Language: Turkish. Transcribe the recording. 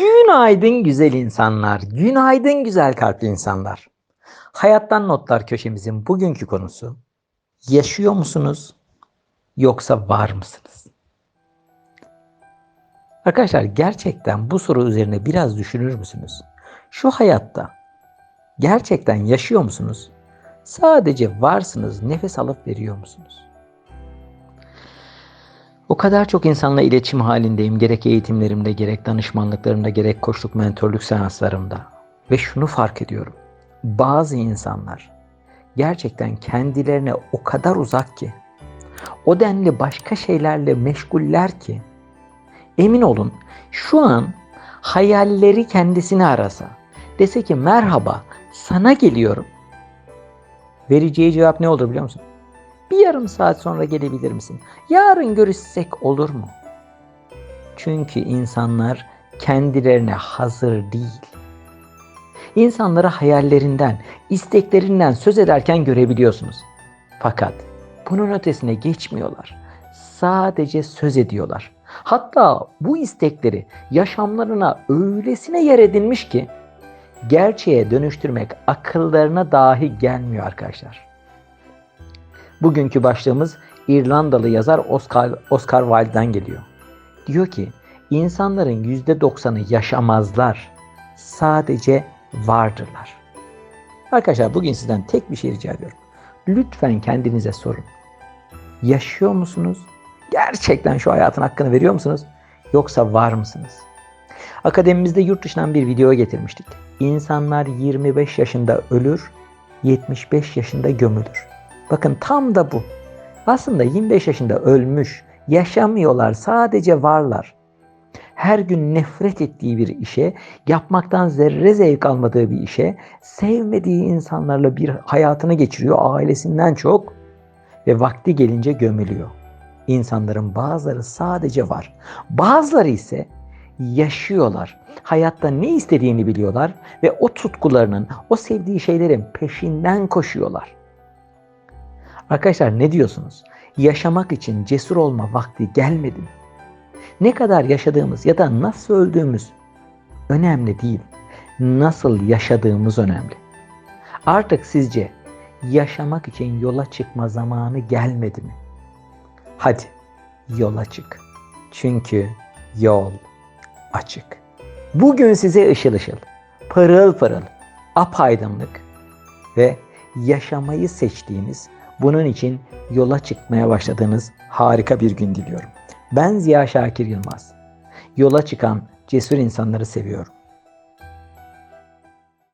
Günaydın güzel insanlar, günaydın güzel kalpli insanlar. Hayattan Notlar köşemizin bugünkü konusu yaşıyor musunuz yoksa var mısınız? Arkadaşlar gerçekten bu soru üzerine biraz düşünür müsünüz? Şu hayatta gerçekten yaşıyor musunuz? Sadece varsınız, nefes alıp veriyor musunuz? O kadar çok insanla iletişim halindeyim. Gerek eğitimlerimde, gerek danışmanlıklarımda, gerek koçluk, mentörlük seanslarımda. Ve şunu fark ediyorum. Bazı insanlar gerçekten kendilerine o kadar uzak ki, o denli başka şeylerle meşguller ki, emin olun şu an hayalleri kendisini arasa, dese ki merhaba sana geliyorum. Vereceği cevap ne olur biliyor musun? Yarım saat sonra gelebilir misin? Yarın görüşsek olur mu? Çünkü insanlar kendilerine hazır değil. İnsanları hayallerinden, isteklerinden söz ederken görebiliyorsunuz. Fakat bunun ötesine geçmiyorlar. Sadece söz ediyorlar. Hatta bu istekleri yaşamlarına öylesine yer edinmiş ki gerçeğe dönüştürmek akıllarına dahi gelmiyor arkadaşlar. Bugünkü başlığımız İrlandalı yazar Oscar, Oscar Wilde'den geliyor. Diyor ki insanların %90'ı yaşamazlar. Sadece vardırlar. Arkadaşlar bugün sizden tek bir şey rica ediyorum. Lütfen kendinize sorun. Yaşıyor musunuz? Gerçekten şu hayatın hakkını veriyor musunuz? Yoksa var mısınız? Akademimizde yurt dışından bir video getirmiştik. İnsanlar 25 yaşında ölür, 75 yaşında gömülür. Bakın tam da bu. Aslında 25 yaşında ölmüş, yaşamıyorlar, sadece varlar. Her gün nefret ettiği bir işe, yapmaktan zerre zevk almadığı bir işe, sevmediği insanlarla bir hayatını geçiriyor ailesinden çok ve vakti gelince gömülüyor. İnsanların bazıları sadece var. Bazıları ise yaşıyorlar. Hayatta ne istediğini biliyorlar ve o tutkularının, o sevdiği şeylerin peşinden koşuyorlar. Arkadaşlar ne diyorsunuz? Yaşamak için cesur olma vakti gelmedi mi? Ne kadar yaşadığımız ya da nasıl öldüğümüz önemli değil. Nasıl yaşadığımız önemli. Artık sizce yaşamak için yola çıkma zamanı gelmedi mi? Hadi yola çık. Çünkü yol açık. Bugün size ışıl ışıl, pırıl pırıl, apaydınlık ve yaşamayı seçtiğiniz bunun için yola çıkmaya başladığınız harika bir gün diliyorum. Ben Ziya Şakir Yılmaz. Yola çıkan cesur insanları seviyorum.